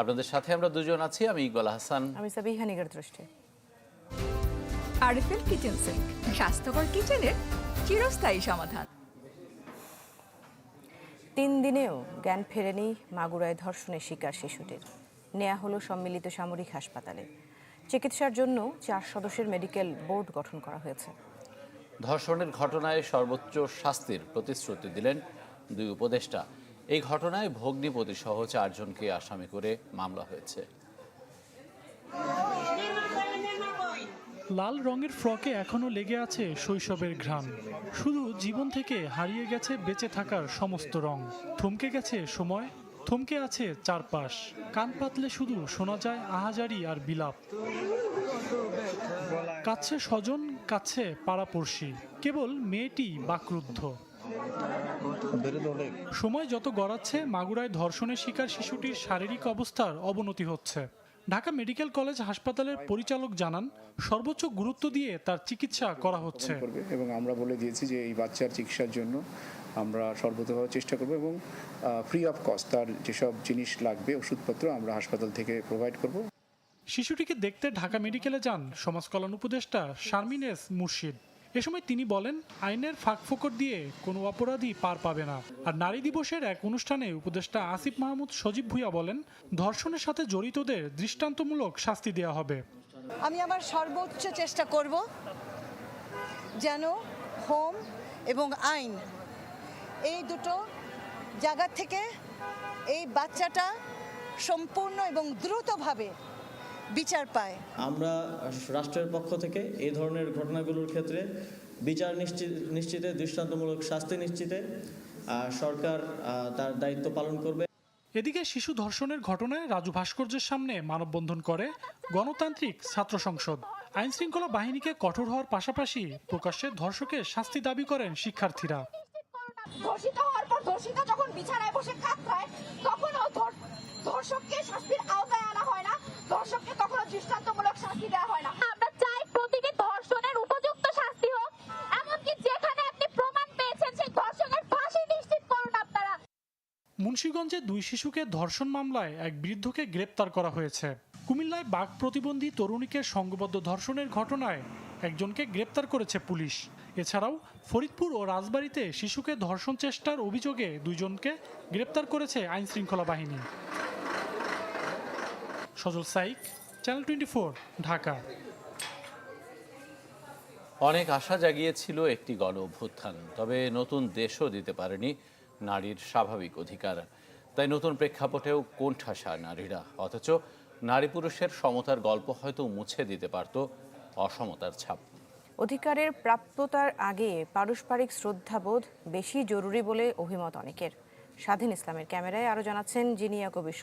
আপনাদের সাথে আমরা দুজন আছি আমি ইকবাল হাসান। আমি সাবিহা নিগার দৃষ্টি আরএফএল কিচেন সিঙ্ক স্বাস্থ্যকর কিচেনের চিরস্থায়ী সমাধান। তিন দিনেও জ্ঞান ফেরেনি মাগুরায় ধর্ষণের শিকার শিশুটির। নেয়া হলো সম্মিলিত সামরিক হাসপাতালে। চিকিৎসার জন্য চার সদস্যের মেডিকেল বোর্ড গঠন করা হয়েছে। ধর্ষণের ঘটনায় সর্বোচ্চ শাস্তির প্রতিশ্রুতি দিলেন দুই উপদেষ্টা। এই ঘটনায় ভগ্নিপতি সহ চারজনকে আসামি করে মামলা হয়েছে। লাল রঙের ফ্রকে এখনও লেগে আছে শৈশবের ঘ্রাণ। শুধু জীবন থেকে হারিয়ে গেছে বেঁচে থাকার সমস্ত রং। থমকে গেছে সময়, থমকে আছে চারপাশ। কান পাতলে শুধু শোনা যায় আহাজারি আর বিলাপ। কাছে স্বজন, কাছে পাড়াপড়শি। কেবল মেয়েটি বাকরুদ্ধ। সময় যত গড়াচ্ছে মাগুরায় ধর্ষণের শিকার শিশুটির শারীরিক অবস্থার অবনতি হচ্ছে। ঢাকা মেডিকেল কলেজ হাসপাতালের পরিচালক জানান সর্বোচ্চ গুরুত্ব দিয়ে তার চিকিৎসা করা হচ্ছে। এবং আমরা বলে দিয়েছি যে এই বাচ্চার চিকিৎসার জন্য আমরা সর্বতভাবে চেষ্টা করব এবং ফ্রি অফ কস্ট তার যেসব জিনিস লাগবে ওষুধপত্র আমরা হাসপাতাল থেকে প্রোভাইড করব। শিশুটিকে দেখতে ঢাকা মেডিকেলে যান সমাজ কল্যাণ উপদেষ্টা শারমিন এস মুর্শিদ। এ সময় তিনি বলেন, আইনের ফাঁকফোকর দিয়ে কোনো অপরাধী পার পাবে না। আর নারী দিবসের এক অনুষ্ঠানে উপদেষ্টা আসিফ মাহমুদ সজীব ভুইয়া বলেন, ধর্ষণের সাথে জড়িতদের দৃষ্টান্তমূলক শাস্তি দেওয়া হবে। আমি আমার সর্বোচ্চ চেষ্টা করব যেন হোম এবং আইন এই দুটো জায়গা থেকে এই বাচ্চাটা সম্পূর্ণ এবং দ্রুতভাবে বিচার পায়। আমরা রাষ্ট্রের পক্ষ থেকে এই ধরনের ঘটনাগুলোর ক্ষেত্রে বিচার নিশ্চিত নিশ্চিতে দৃষ্টান্তমূলক শাস্তি নিশ্চিতে আহ, সরকার আহ, তার দায়িত্ব পালন করবে। এদিকে শিশু ধর্ষণের ঘটনায় রাজু ভাস্কর্যের সামনে মানববন্ধন করে গণতান্ত্রিক ছাত্র সংসদ। আইন শৃঙ্খলা বাহিনীকে কঠোর হওয়ার পাশাপাশি প্রকাশ্যে ধর্ষকের শাস্তি দাবি করেন শিক্ষার্থীরা। ধর্ষিত হওয়ার পর ধর্ষিত যখন বিছানায় বসে কাতরায় তখনও ধর্ষককে শাস্তির আওতায় আনা হয় না। ধর্ষককে কখনো দৃষ্টান্তমূলক শাস্তি দেওয়া হয় না। আমরা চাই প্রতিটি ধর্ষণের উপযুক্ত শাস্তি হোক এমনকি যেখানে আপনি প্রমাণ পেয়েছেন সেই ধর্ষণের ফাঁসি নিশ্চিত করুন আপনারা। মুন্সীগঞ্জে দুই শিশুকে ধর্ষণ মামলায় এক বৃদ্ধকে গ্রেপ্তার করা হয়েছে। কুমিল্লায় বাঘ প্রতিবন্ধী তরুণীকে সংঘবদ্ধ ধর্ষণের ঘটনায় একজনকে গ্রেপ্তার করেছে পুলিশ। এছাড়াও ফরিদপুর ও রাজবাড়ীতে শিশুকে ধর্ষণ চেষ্টার অভিযোগে দুইজনকে গ্রেপ্তার করেছে আইনশৃঙ্খলা বাহিনী। Sajal Saik channel twenty Dhaka. অনেক আশা জাগিয়েছিল একটি গণ অভ্যুত্থান তবে নতুন দেশও দিতে পারেনি নারীর স্বাভাবিক অধিকার। তাই নতুন প্রেক্ষাপটেও কোণঠাসা নারীরা অথচ নারী পুরুষের সমতার গল্প হয়তো মুছে দিতে পারত অসমতার ছাপ। অধিকারের প্রাপ্যতার আগে পারস্পরিক শ্রদ্ধাবোধ বেশি জরুরি বলে অভিমত অনেকের। স্বাধীন ইসলামের ক্যামেরায় আরও জানাচ্ছেন জিনিয়া কবির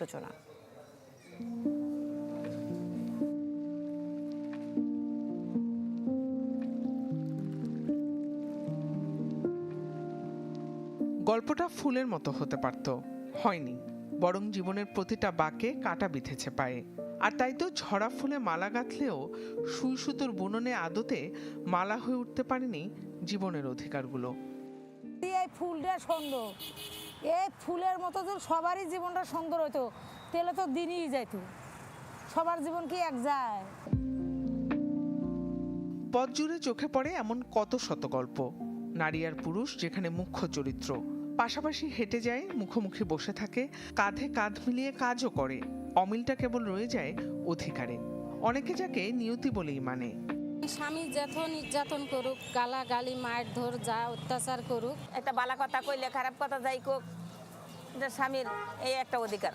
গল্পটা ফুলের মতো হতে পারত। হয়নি। বরং জীবনের প্রতিটা বাঁকে কাটা বিঁধেছে পায়ে। আর তাই তো ঝরা ফুলে মালা গাঁথলেও সুই সুতোর বুননে আদতে মালা হয়ে উঠতে পারেনি জীবনের অধিকারগুলো। এই ফুলটা সুন্দর। এই ফুলের মতো যদি সবারই জীবনটা সুন্দর হতো তাহলে তো দিনই যাইত। সবার জীবন কি এক যায়? পথ জুড়ে চোখে পড়ে এমন কত শত গল্প। নারী আর পুরুষ যেখানে মুখ্য চরিত্র। পাশাপাশি হেঁটে যায় মুখোমুখি বসে থাকে কাঁধে কাঁধ মিলিয়ে কাজও করে। অমিলটা কেবল রয়ে যায় অধিকারে। অনেকে যাকে নিয়তি বলেই মানে। স্বামী যত নির্যাতন করুক গালা গালি মায়ের ধর যা অত্যাচার করুক একটা বালা কথা কইলে খারাপ কথা যাই কোক স্বামীর এই একটা অধিকার।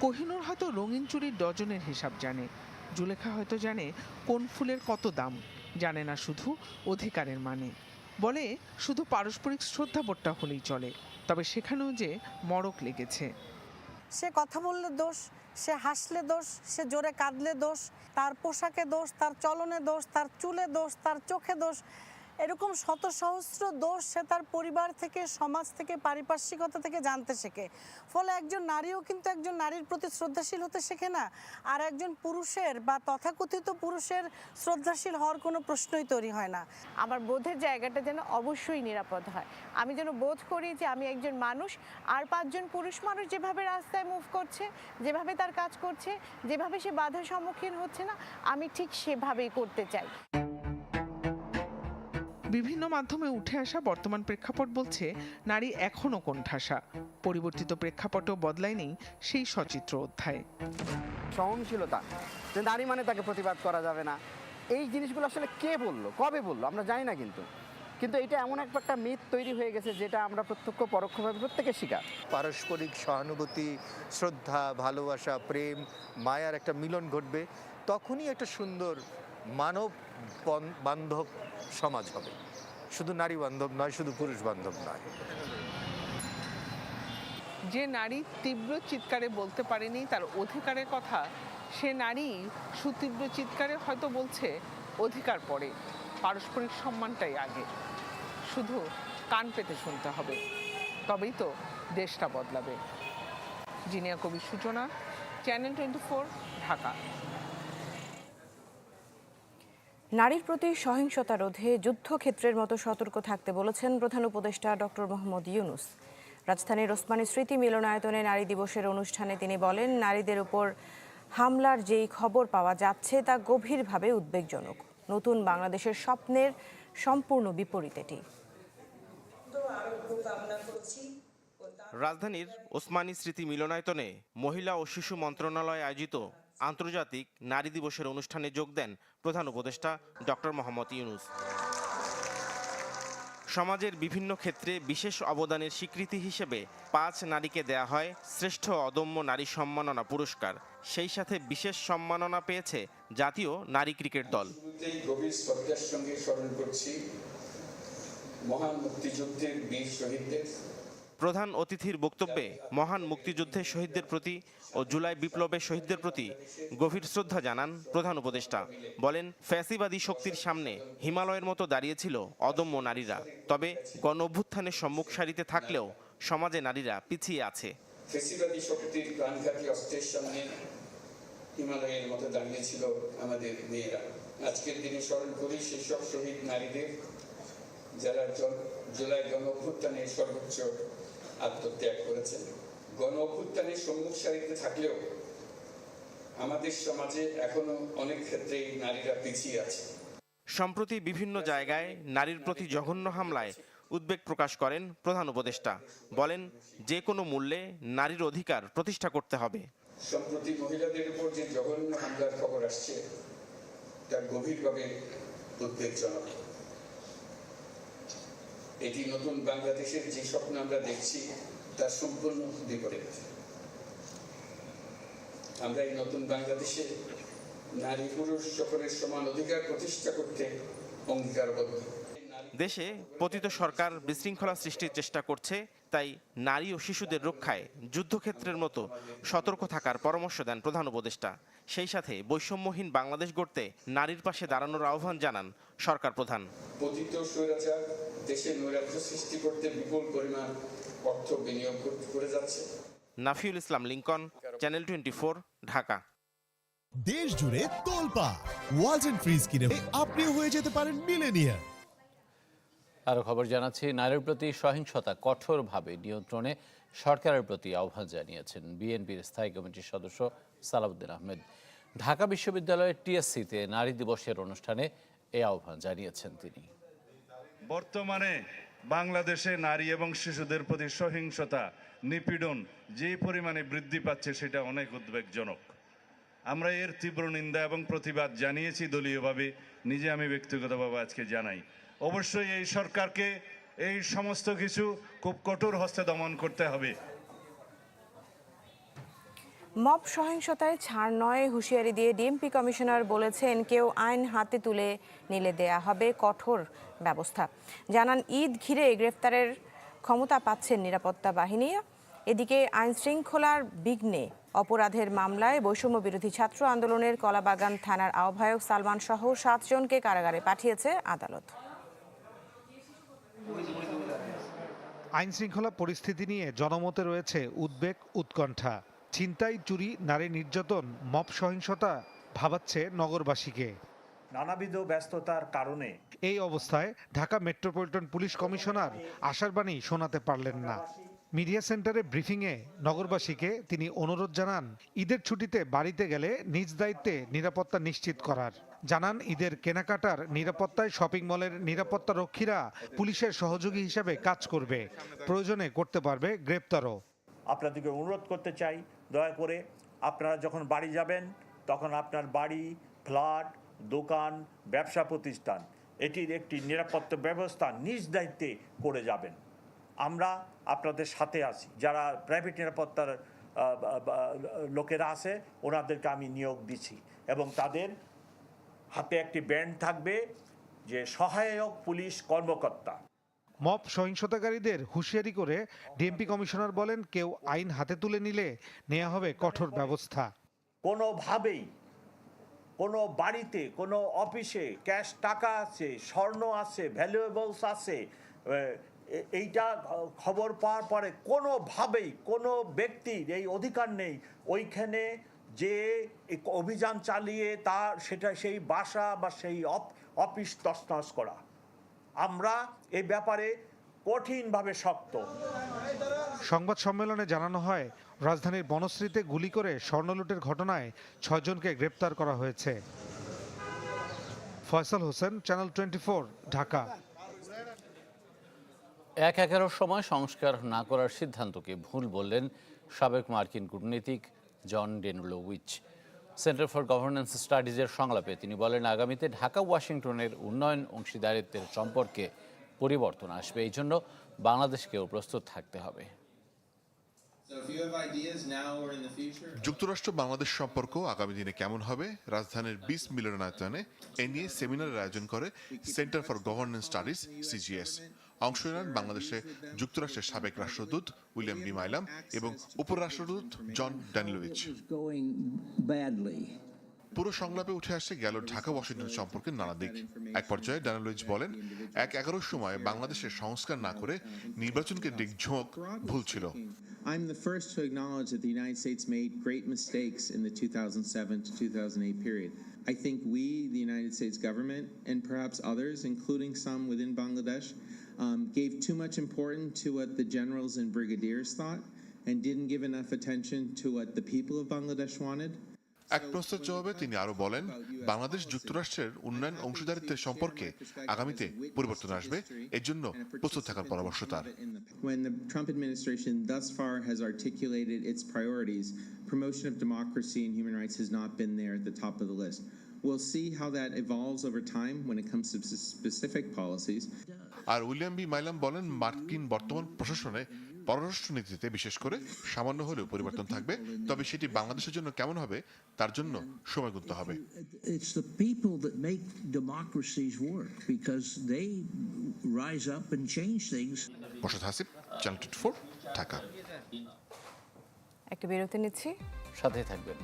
কোহিনুর হয়তো রঙিন চুরির ডজনের হিসাব জানে। জুলেখা হয়তো জানে কোন ফুলের কত দাম। জানে না শুধু অধিকারের মানে। বলে, শুধু পারস্পরিক শ্রদ্ধাবোধটা হলেই চলে। তবে সেখানেও যে মরক লেগেছে। সে কথা বললে দোষ, সে হাসলে দোষ, সে জোরে কাঁদলে দোষ, তার পোশাকে দোষ, তার চলনে দোষ, তার চুলে দোষ, তার চোখে দোষ এরকম শত সহস্র দোষ সে তার পরিবার থেকে, সমাজ থেকে, পারিপার্শ্বিকতা থেকে জানতে শেখে। ফলে একজন নারীও কিন্তু একজন নারীর প্রতি শ্রদ্ধাশীল হতে শেখে না। আর একজন পুরুষের বা তথাকথিত পুরুষের শ্রদ্ধাশীল হওয়ার কোনো প্রশ্নই তৈরি হয় না। আমার বোধের জায়গাটা যেন অবশ্যই নিরাপদ হয়। আমি যেন বোধ করি যে আমি একজন মানুষ, আর পাঁচজন পুরুষ মানুষ যেভাবে রাস্তায় মুভ করছে, যেভাবে তার কাজ করছে, যেভাবে সে বাধার সম্মুখীন হচ্ছে না, আমি ঠিক সেভাবেই করতে চাই। বিভিন্ন মাধ্যমে উঠে আসা বর্তমান প্রেক্ষাপট বলছে নারী এখনও কোণঠাসা। পরিবর্তিত প্রেক্ষাপটও বদলায়নি সেই সচিত্র অধ্যায়। সহনশীলতা যে নারী মানে তাকে প্রতিবাদ করা যাবে না। এই জিনিসগুলো আসলে কে বলল? কবে বলল? আমরা জানি না কিন্তু। কিন্তু এটা এমন এক একটা মিথ তৈরি হয়ে গেছে যেটা আমরা প্রত্যক্ষ পরোক্ষভাবে প্রত্যেকে শিকার। পারস্পরিক সহানুভূতি শ্রদ্ধা ভালোবাসা প্রেম মায়ার একটা মিলন ঘটবে। তখনই একটা সুন্দর মানব বান্ধব সমাজ হবে। শুধু নারী বান্ধব নয়, শুধু পুরুষ বান্ধব নয়। যে নারী তীব্র চিৎকারে বলতে পারেনি তার অধিকারের কথা, সে নারী সুতীব্র চিৎকারে হয়তো বলছে অধিকার পরে, পারস্পরিক সম্মানটাই আগে। শুধু কান পেতে শুনতে হবে, তবেই তো দেশটা বদলাবে। জিনিয়া কবির সূচনা, চ্যানেল টোয়েন্টি ঢাকা। নারীর প্রতি সহিংসতা রোধে যুদ্ধক্ষেত্রের মতো সতর্ক থাকতে বলেছেন প্রধান উপদেষ্টা ডক্টর মোহাম্মদ ইউনুস। রাজধানীর ওসমানী স্মৃতি মিলনায়তনে নারী দিবসের অনুষ্ঠানে তিনি বলেন, নারীদের উপর হামলার যেই খবর পাওয়া যাচ্ছে তা গভীরভাবে উদ্বেগজনক। নতুন বাংলাদেশের স্বপ্নের সম্পূর্ণ বিপরীত এটি। রাজধানীর ওসমানী স্মৃতি মিলনায়তনে মহিলা ও শিশু মন্ত্রণালয় আয়োজিত আন্তর্জাতিক নারী দিবসের অনুষ্ঠানে যোগ দেন প্রধান উপদেষ্টা ডক্টর মোহাম্মদ ইউনুস। সমাজের বিভিন্ন ক্ষেত্রে বিশেষ অবদানের স্বীকৃতি হিসেবে পাঁচ নারীকে দেয়া হয় শ্রেষ্ঠ অদম্য নারী সম্মাননা পুরস্কার। সেই সাথে বিশেষ সম্মাননা পেয়েছে জাতীয় নারী ক্রিকেট দল। মহান মুক্তিযুদ্ধের বীর শহীদদের। প্রধান অতিথির বক্তব্যে মহান মুক্তিযুদ্ধের শহীদদের প্রতি ও জুলাই বিপ্লবের শহীদদের প্রতি গভীর শ্রদ্ধা জানান প্রধান উপদেষ্টা। বলেন, ফ্যাসিবাদী শক্তির সামনে হিমালয়ের মতো দাঁড়িয়েছিল অদম্য নারীরা। তবে গণ অভ্যুত্থানের সম্মুখ সারিতে থাকলেও সমাজে নারীরা পিছিয়ে আছে। ফেসিবাদী শক্তির প্রাণঘাতী অস্ত্রের সামনে হিমালয়ের মতো দাঁড়িয়েছিল আমাদের মেয়েরা। আজকের দিনে স্মরণ করি সেই সব শহীদ নারীদের যারা জুলাই গণ সর্বোচ্চ আত্মত্যাগ করেছেন। গণ অভ্যুত্থানের সম্মুখ সারিতে থাকলেও আমাদের সমাজে এখনও অনেক ক্ষেত্রেই নারীরা পিছিয়ে আছে। সম্প্রতি বিভিন্ন জায়গায় নারীর প্রতি জঘন্য হামলায় উদ্বেগ প্রকাশ করেন প্রধান উপদেষ্টা। বলেন যে কোনো মূল্যে নারীর অধিকার প্রতিষ্ঠা করতে হবে। সম্প্রতি মহিলাদের উপর যে জঘন্য হামলার খবর আসছে তা গভীরভাবে উদ্বেগজনক। এটি নতুন বাংলাদেশের যে স্বপ্ন আমরা দেখছি তার সম্পূর্ণ বিপরীত। আমরা এই নতুন বাংলাদেশে নারী পুরুষ সকলের সমান অধিকার প্রতিষ্ঠা করতে অঙ্গীকারবদ্ধ। দেশে পতিত সরকার বিশৃঙ্খলা সৃষ্টির চেষ্টা করছে, তাই নারী ও শিশুদের রক্ষায় যুদ্ধক্ষেত্রের মতো সতর্ক থাকার পরামর্শ দেন প্রধান উপদেষ্টা। সেই সাথে বৈষম্যহীন বাংলাদেশ গড়তে নারীর পাশে দাঁড়ানোর আহ্বান জানান সরকার প্রধান। পতিত স্বৈরাচার দেশে নৈরাজ্য সৃষ্টি করতে বিপুল পরিমাণ অর্থ বিনিয়োগ করে যাচ্ছে। Nafiul Islam Lincoln channel twenty Dhaka. দেশ জুড়ে তোলপা ওয়ালটন ফ্রিজ কিনে আপনিও হয়ে যেতে পারেন মিলেনিয়ার আরও খবর জানাচ্ছি নারীর প্রতি সহিংসতা কঠোরভাবে নিয়ন্ত্রণে সরকারের প্রতি আহ্বান জানিয়েছেন বিএনপির স্থায়ী কমিটির সদস্য সালাউদ্দিন আহমেদ। ঢাকা বিশ্ববিদ্যালয়ের টিএসসিতে নারী দিবসের অনুষ্ঠানে এই আহ্বান জানিয়েছেন তিনি। বর্তমানে বাংলাদেশে নারী এবং শিশুদের প্রতি সহিংসতা, নিপীড়ন যে পরিমাণে বৃদ্ধি পাচ্ছে সেটা অনেক উদ্বেগজনক। আমরা এর তীব্র নিন্দা এবং প্রতিবাদ জানিয়েছি দলীয়ভাবে, নিজে আমি ব্যক্তিগতভাবে আজকে জানাই। অবশ্যই এই সরকারকে এই সমস্ত কিছু খুব কঠোর হস্তে দমন করতে হবে। মব সহিংসতায় ছাড় নয়, হুঁশিয়ারি দিয়ে ডিএমপি কমিশনার বলেছেন কেউ আইন হাতে তুলে নিলে দেয়া হবে কঠোর ব্যবস্থা। জানান, ঈদ ঘিরে গ্রেফতারের ক্ষমতা পাচ্ছেন নিরাপত্তা বাহিনী। এদিকে আইন শৃঙ্খলার বিঘ্নে অপরাধের মামলায় বৈষম্য বিরোধী ছাত্র আন্দোলনের কলাবাগান থানার আহ্বায়ক সালমান সহ সাতজনকে কারাগারে পাঠিয়েছে আদালত। আইন শৃঙ্খলা পরিস্থিতি নিয়ে জনমতে রয়েছে উদ্বেগ, উৎকণ্ঠা। ছিনতাই চুরি নারী নির্যাতন মপ সহিংসতা ভাবাচ্ছে নগরবাসীকে। নানাবিধ ব্যস্ততার কারণে এই অবস্থায় ঢাকা মেট্রোপলিটন পুলিশ কমিশনার আশার বাণী শোনাতে পারলেন না। মিডিয়া সেন্টারে ব্রিফিংয়ে নগরবাসীকে তিনি অনুরোধ জানান ঈদের ছুটিতে বাড়িতে গেলে নিজ দায়িত্বে নিরাপত্তা নিশ্চিত করার। জানান ঈদের কেনাকাটার নিরাপত্তায় শপিং মলের নিরাপত্তা রক্ষীরা পুলিশের সহযোগী হিসেবে কাজ করবে। প্রয়োজনে করতে পারবে গ্রেপ্তারও। আপনাদেরকে অনুরোধ করতে চাই দয়া করে আপনারা যখন বাড়ি যাবেন, তখন আপনার বাড়ি, ফ্ল্যাট, দোকান, ব্যবসা প্রতিষ্ঠান, এটির একটি নিরাপত্তা ব্যবস্থা নিজ দায়িত্বে করে যাবেন। আমরা আপনাদের সাথে আছি। যারা প্রাইভেট নিরাপত্তার লোকেরা আছে, ওনাদেরকে আমি নিয়োগ দিছি এবং তাদের হাতে একটি ব্যান্ড থাকবে যে সহায়ক পুলিশ কর্মকর্তা। মব সহিংসতাকারীদের হুঁশিয়ারি করে ডিএমপি কমিশনার বলেন, কেউ আইন হাতে তুলে নিলে নেওয়া হবে কঠোর ব্যবস্থা। কোনোভাবেই কোনো বাড়িতে, কোনো অফিসে ক্যাশ টাকা আছে, স্বর্ণ আছে, ভ্যালুয়েবলস আছে এইটা খবর পাওয়ার পরে কোনোভাবেই কোনো ব্যক্তির এই অধিকার নেই। ওইখানে যে অভিযান চালিয়ে তার সেটা সেই বাসা বা সেই অফ- অফিস তছনছ করা। আমরা এই ব্যাপারে কঠিনভাবে শক্ত। সংবাদ সম্মেলনে জানানো হয় রাজধানীর বনশ্রীতে গুলি করে স্বর্ণলুটের ঘটনায় ছয়জনকে গ্রেপ্তার করা হয়েছে। Faisal Hossain channel twenty Dhaka. এক এগারোর সময় সংস্কার না করার সিদ্ধান্তকে ভুল বললেন সাবেক মার্কিন কূটনীতিক John Danilovich centre for governance স্টাডিজের সংলাপে তিনি বলেন আগামীতে ঢাকা ওয়াশিংটনের উন্নয়ন অংশীদারিত্বের সম্পর্কে পরিবর্তন আসবে। এই জন্য বাংলাদেশকেও প্রস্তুত থাকতে হবে। যুক্তরাষ্ট্র বাংলাদেশ সম্পর্ক আগামী দিনে কেমন হবে? রাজধানীর বিশ মিলনায়তনে এ নিয়ে সেমিনারের আয়োজন করে centre for governance studies CGS অংশ নেন বাংলাদেশে যুক্তরাষ্ট্রের সাবেক রাষ্ট্রদূত উইলিয়াম ডি মাইলাম এবং উপরাষ্ট্রদূত জন ড্যানিলোভিচ পুরো সংলাপে উঠে আসে গেল ঢাকা ওয়াশিংটন সম্পর্কে নানা দিক এক পর্যায়ে ড্যানালোইজ বলেন এক এগারোর সময় বাংলাদেশের সংস্কার না করে নির্বাচনকে দিক ঝোঁক ভুল ছিল I'm the first to acknowledge that the United States made great mistakes in the 2007 to 2008 period. I think we, the United States government, and perhaps others, including some within Bangladesh, um, gave too much importance to what the generals and brigadiers thought and didn't give enough attention to what the people of Bangladesh wanted. এক প্রশ্নের জবাবে তিনি আরো বলেন বাংলাদেশ যুক্তরাষ্ট্রের উন্নয়ন অংশীদারিত্বের সম্পর্কে আগামীতে পরিবর্তন আসবে এর জন্য প্রস্তুত থাকার পরামর্শ তার When the Trump administration thus far has articulated its priorities, promotion of democracy and human rights has not been there at the top of the list. We'll see how that evolves over time when it comes to specific policies. আর William B Milam বলেন মার্কিন বর্তমান প্রশাসনে পররাষ্ট্র নীতিতে বিশেষ করে সামান্য হলেও পরিবর্তন থাকবে তবে সেটি বাংলাদেশের জন্য কেমন হবে তার জন্য সময় গুনতে হবে। It's the people that make democracies work because they rise up and change things. Morshed Hasib channel twenty four Dhaka. একটা বিরতি নিচ্ছি। সাথে থাকবেন।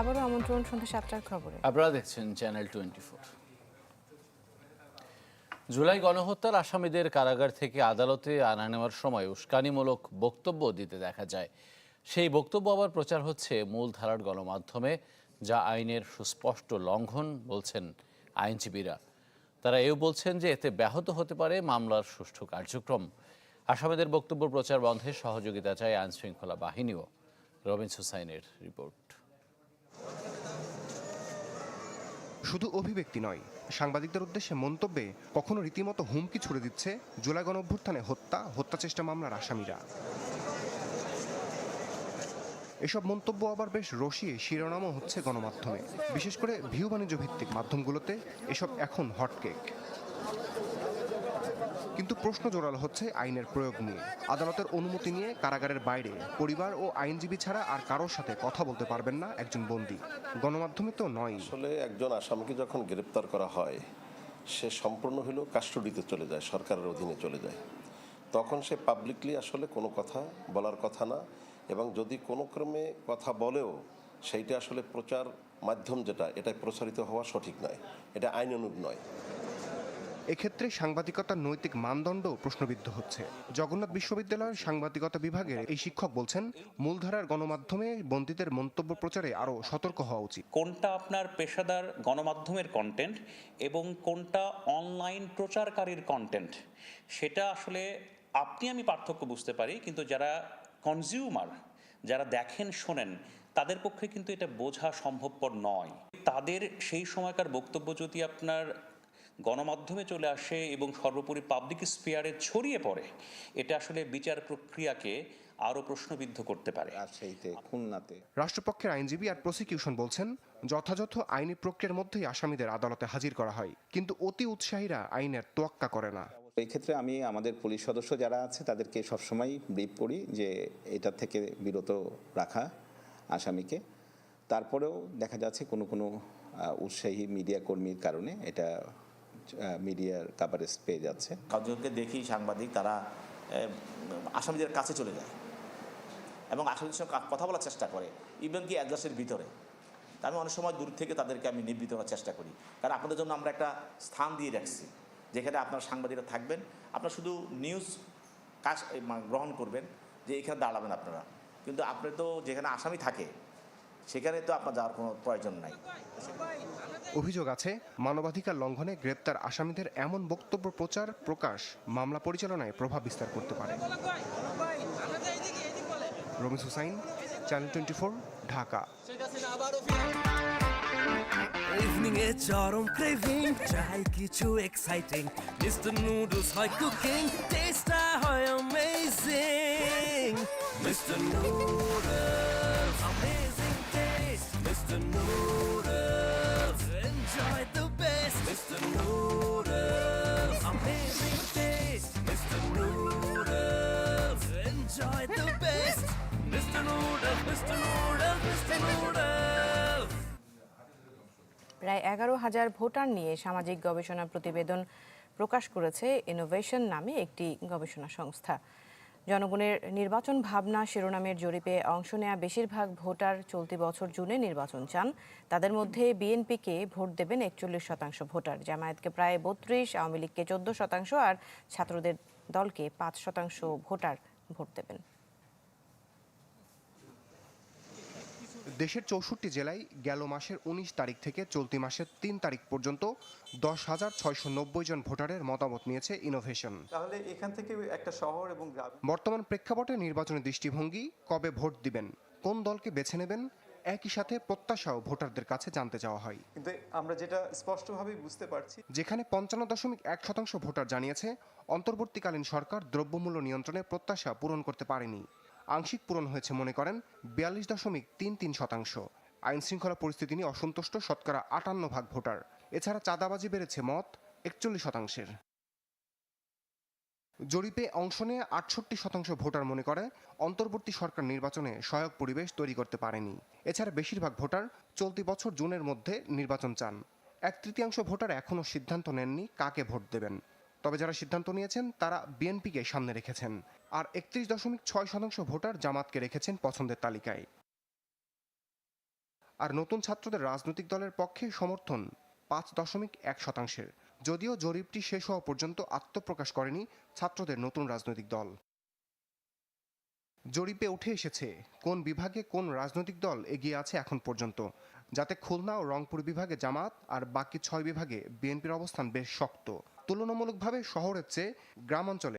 আবারও আমন্ত্রণ সন্ধ্যা সাতটার খবরে। আপনারা দেখছেন চ্যানেল টোয়েন্টি জুলাই গণহত্যার আসামিদের কারাগার থেকে আদালতে আনা নেওয়ার সময় উস্কানিমূলক বক্তব্য দিতে দেখা যায়। সেই বক্তব্য আবার প্রচার হচ্ছে মূলধারার গণমাধ্যমে, যা আইনের সুস্পষ্ট লঙ্ঘন বলছেন আইনজীবীরা। তারা এও বলছেন যে এতে ব্যাহত হতে পারে মামলার সুষ্ঠু কার্যক্রম। আসামিদের বক্তব্য প্রচার বন্ধে সহযোগিতা চায় আইনশৃঙ্খলা বাহিনীও। রবিন হুসাইনের রিপোর্ট। শুধু অভিব্যক্তি নয়, সাংবাদিকদের উদ্দেশ্যে মন্তব্যে কখনো রীতিমতো হুমকি ছুড়ে দিচ্ছে জুলাই গণ অভ্যুত্থানে হত্যা হত্যা চেষ্টা মামলার আসামিরা। এসব মন্তব্য আবার বেশ রসিয়ে শিরোনামও হচ্ছে গণমাধ্যমে। বিশেষ করে ভিউ বাণিজ্য ভিত্তিক মাধ্যমগুলোতে এসব এখন হটকেক। কিন্তু প্রশ্ন জোরালো হচ্ছে আইনের প্রয়োগ নিয়ে। আদালতের অনুমতি নিয়ে কারাগারের বাইরে পরিবার ও আইনজীবী ছাড়া আর কারোর সাথে কথা বলতে পারবেন না একজন বন্দী। গণমাধ্যমে তো নয় আসলে একজন আসামিকে যখন গ্রেপ্তার করা হয়, সে সম্পূর্ণ হলেও কাস্টডিতে চলে যায়, সরকারের অধীনে চলে যায়। তখন সে পাবলিকলি আসলে কোনো কথা বলার কথা না এবং যদি কোনো ক্রমে কথা বলেও, সেইটা আসলে প্রচার মাধ্যম যেটা এটা প্রচারিত হওয়া সঠিক নয়। এটা আইনানুগ নয়। এক্ষেত্রে সাংবাদিকতার নৈতিক মানদণ্ড প্রশ্নবিদ্ধ হচ্ছে। জগন্নাথ বিশ্ববিদ্যালয়ের সাংবাদিকতা বিভাগের এই শিক্ষক বলছেন, মূলধারার গণমাধ্যমে বন্দীদের মন্তব্য প্রচারে আরও সতর্ক হওয়া উচিত। কোনটা আপনার পেশাদার গণমাধ্যমের কন্টেন্ট এবং কোনটা অনলাইন প্রচারকারীর কন্টেন্ট সেটা আসলে আপনি, আমি পার্থক্য বুঝতে পারি, কিন্তু যারা কনজিউমার যারা দেখেন, শোনেন, তাদের পক্ষে কিন্তু এটা বোঝা সম্ভবপর নয়। তাদের সেই সময়কার বক্তব্য যদি আপনার গণমাধ্যমে চলে আসে এবং সর্বোপরি পাবলিক স্পেয়ারে ছড়িয়ে পড়ে এটা আসলে বিচার প্রক্রিয়াকে আরও প্রশ্নবিদ্ধ করতে পারে। খুলনাতে। রাষ্ট্রপক্ষের আইনজীবী আর প্রসিকিউশন বলছেন যথাযথ আইনি প্রক্রিয়ার মধ্যেই আসামিদের আদালতে হাজির করা হয় কিন্তু অতি উৎসাহীরা আইনের তোয়াক্কা করে না। এই ক্ষেত্রে আমি আমাদের পুলিশ সদস্য যারা আছে তাদেরকে সবসময় ব্রিফ করি যে এটা থেকে বিরত রাখা আসামিকে। তারপরেও দেখা যাচ্ছে কোনো কোনো উৎসাহী মিডিয়া কর্মীর কারণে এটা মিডিয়ার কাভারেজ পেয়ে যাচ্ছে। কতজনকে দেখি সাংবাদিক তারা আসামিদের কাছে চলে যায় এবং আসামিদের সঙ্গে কথা বলার চেষ্টা করে ইভেন কি অ্যাডজাস্টের ভিতরে। আমি অনেক সময় দূর থেকে তাদেরকে আমি নিবৃত করার চেষ্টা করি। কারণ আপনাদের জন্য আমরা একটা স্থান দিয়ে রাখছি, যেখানে আপনার সাংবাদিকরা থাকবেন, আপনারা শুধু নিউজ কাজ গ্রহণ করবেন, যে এখানে দাঁড়াবেন আপনারা। কিন্তু আপনি তো যেখানে আসামি থাকে সেখানে তো আপনার যাওয়ার কোনো প্রয়োজন নাই। অভিযোগ আছে মানবাধিকার লঙ্ঘনে গ্রেপ্তার আসামিদের এমন বক্তব্য প্রচার প্রকাশ মামলা পরিচালনায় প্রভাব বিস্তার করতে পারে। Ramis Hussain channel twenty Dhaka. Evening এ চরম ক্রেভিং চাই কিছু এক্সাইটিং মিস্টার নুডলস হয় কুকিং টেস্টটা হয় amazing mister noodles mister noodles enjoy the best mister noodles amazing taste mister noodles enjoy the best mister noodles mister noodles mister noodles প্রায় এগারো হাজার voter নিয়ে সামাজিক গবেষণা প্রতিবেদন প্রকাশ করেছে ইনোভেশন নামে একটি গবেষণা সংস্থা। জনগণের নির্বাচন ভাবনা শিরোনামের জরিপে অংশ নেয়া বেশিরভাগ ভোটার চলতি বছর জুনে নির্বাচন চান। তাদের মধ্যে বিএনপিকে ভোট দেবেন একচল্লিশ শতাংশ ভোটার, জামায়াতকে প্রায় বত্রিশ, আওয়ামী লীগকে চোদ্দ শতাংশ আর ছাত্রদের দলকে পাঁচ শতাংশ ভোটার ভোট দেবেন। দেশের চৌষট্টি জেলায় গেল মাসের উনিশ তারিখ থেকে চলতি মাসের তিন তারিখ পর্যন্ত দশ হাজার ছয়শো নব্বই জন ভোটারের মতামত নিয়েছে ইনোভেশন তাহলে এখান থেকে একটা শহর এবং বর্তমান প্রেক্ষাপটে নির্বাচনী দৃষ্টিভঙ্গি কবে ভোট দিবেন কোন দলকে বেছে নেবেন একই সাথে প্রত্যাশাও ভোটারদের কাছে জানতে চাওয়া হয়। কিন্তু আমরা যেটা স্পষ্টভাবে বুঝতে পারছি যেখানে পঞ্চান্ন দশমিক এক শতাংশ ভোটার জানিয়েছে অন্তর্বর্তীকালীন সরকার দ্রব্যমূল্য নিয়ন্ত্রণে প্রত্যাশা পূরণ করতে পারেনি। আংশিক পূরণ হয়েছে, মনে করেন, বিয়াল্লিশ দশমিক তিন তিন শতাংশ। আইন শৃঙ্খলা পরিস্থিতি নিয়ে অসন্তুষ্ট শতকরা আটান্ন ভাগ ভোটার। এছাড়া চাঁদাবাজি বেড়েছে মত একচল্লিশ শতাংশের। জরিপে অংশ নিয়ে আটষট্টি শতাংশ ভোটার মনে করে অন্তর্বর্তী সরকার নির্বাচনে সহায়ক পরিবেশ তৈরি করতে পারেনি। এছাড়া বেশিরভাগ ভোটার চলতি বছর জুনের মধ্যে নির্বাচন চান। এক তৃতীয়াংশ ভোটার এখনও সিদ্ধান্ত নেননি কাকে ভোট দেবেন। তবে যারা সিদ্ধান্ত নিয়েছেন, তারা বিএনপিকে সামনে রেখেছেন। আর একত্রিশ দশমিক ছয় শতাংশ ভোটার জামাতকে রেখেছেন পছন্দের তালিকায়। আর নতুন ছাত্রদের রাজনৈতিক দলের পক্ষে সমর্থন পাঁচ দশমিক এক শতাংশের। যদিও জরিপটি শেষ হওয়া পর্যন্ত আত্মপ্রকাশ করেনি ছাত্রদের নতুন রাজনৈতিক দল। জরিপে উঠে এসেছে কোন বিভাগে কোন রাজনৈতিক দল এগিয়ে আছে এখন পর্যন্ত। যাতে খুলনা ও রংপুর বিভাগে জামাত আর বাকি ছয় বিভাগে বিএনপির অবস্থান বেশ শক্ত। তুলনামূলকভাবে শহরের চেয়ে গ্রামাঞ্চলে